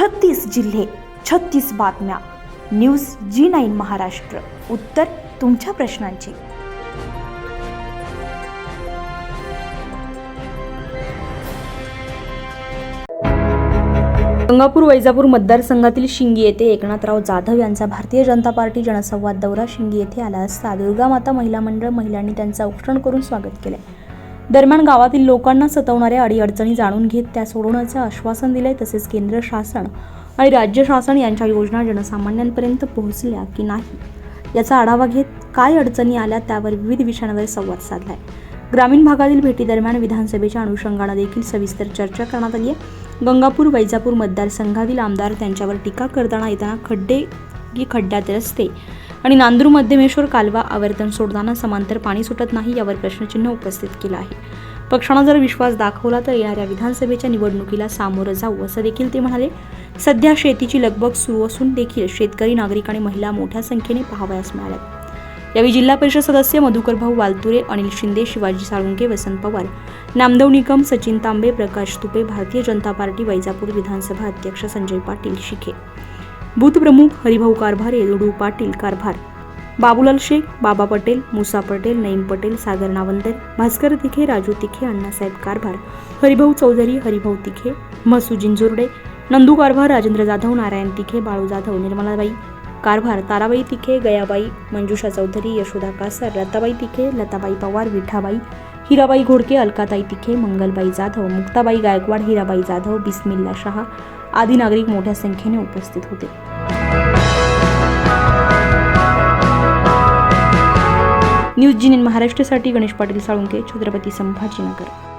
छत्तीस जिल्हे छत्तीस बातम्या. News G nine Maharashtra. उत्तर तुमच्या प्रश्नांची. गंगापूर वैजापूर मतदारसंघातील शिंगी येथे एकनाथराव जाधव यांचा भारतीय जनता पार्टी जनसंवाद दौरा शिंगी येथे आला असता दुर्गामाता महिला मंडळ महिलांनी त्यांचा औक्षण करून स्वागत केले. दरम्यान गावातील लोकांना सतवणाऱ्या अडीअडचणी जाणून घेत त्या सोडवण्याचं आश्वासन दिलंय तसेच केंद्र शासन आणि राज्य शासन यांच्या योजना जनसामान्यांपर्यंत पोहोचल्या की नाही? याचा आढावा घेत काय अडचणी आल्या त्यावर विविध विषयांवर संवाद साधलाय. ग्रामीण भागातील भेटीदरम्यान विधानसभेच्या अनुषंगानं देखील सविस्तर चर्चा करण्यात आली आहे. गंगापूर वैजापूर मतदारसंघातील आमदार त्यांच्यावर टीका करताना येताना खड्डे की खड्ड्यात रस्ते आणि नांदूर मध्यमेश्वर कालवा आवर्तन सोडताना समांतर पाणी सुटत नाही यावर प्रश्नचिन्ह उपस्थित केलं आहे. पक्षानं जर विश्वास दाखवला तर येणाऱ्या विधानसभेच्या निवडणुकीला सामोरं जाऊ असं देखील ते म्हणाले. सध्या शेतीची लगबग सुरू असून देखील शेतकरी नागरिक आणि महिला मोठ्या संख्येने पाहावयास मिळाल्या यावेळी जिल्हा परिषद सदस्य मधुकर भाऊ वालतुरे अनिल शिंदे शिवाजी साळुंके वसंत पवार नामदेव निकम सचिन तांबे प्रकाश तुपे भारतीय जनता पार्टी वैजापूर विधानसभा अध्यक्ष संजय पाटील शिखे बूथप्रमुख हरिभाऊ कारभार लुडू पाटील कारभार बाबूलाल शेख बाबा पटेल मुसा पटेल नईम पटेल सागर नावंदर भास्कर तिखे राजू तिखे अण्णासाहेब कारभार हरिभाऊ चौधरी हरिभाऊ तिखे महसू जिंजोर्डे नंदू कारभार राजेंद्र जाधव नारायण तिखे बाळू जाधव निर्मलाबाई कारभार ताराबाई तिखे गयाबाई मंजुषा चौधरी यशोदा कासर लताबाई तिखे लताबाई पवार विठाबाई हिराबाई घोडके अलकाताई तिखे मंगलबाई जाधव मुक्ताबाई गायकवाड हिराबाई जाधव बिस्मिल्ला शहा आदी नागरिक मोठ्या संख्येने उपस्थित होते. न्यूज जिनेन महाराष्ट्रासाठी गणेश पाटील साळुंके छत्रपती संभाजीनगर.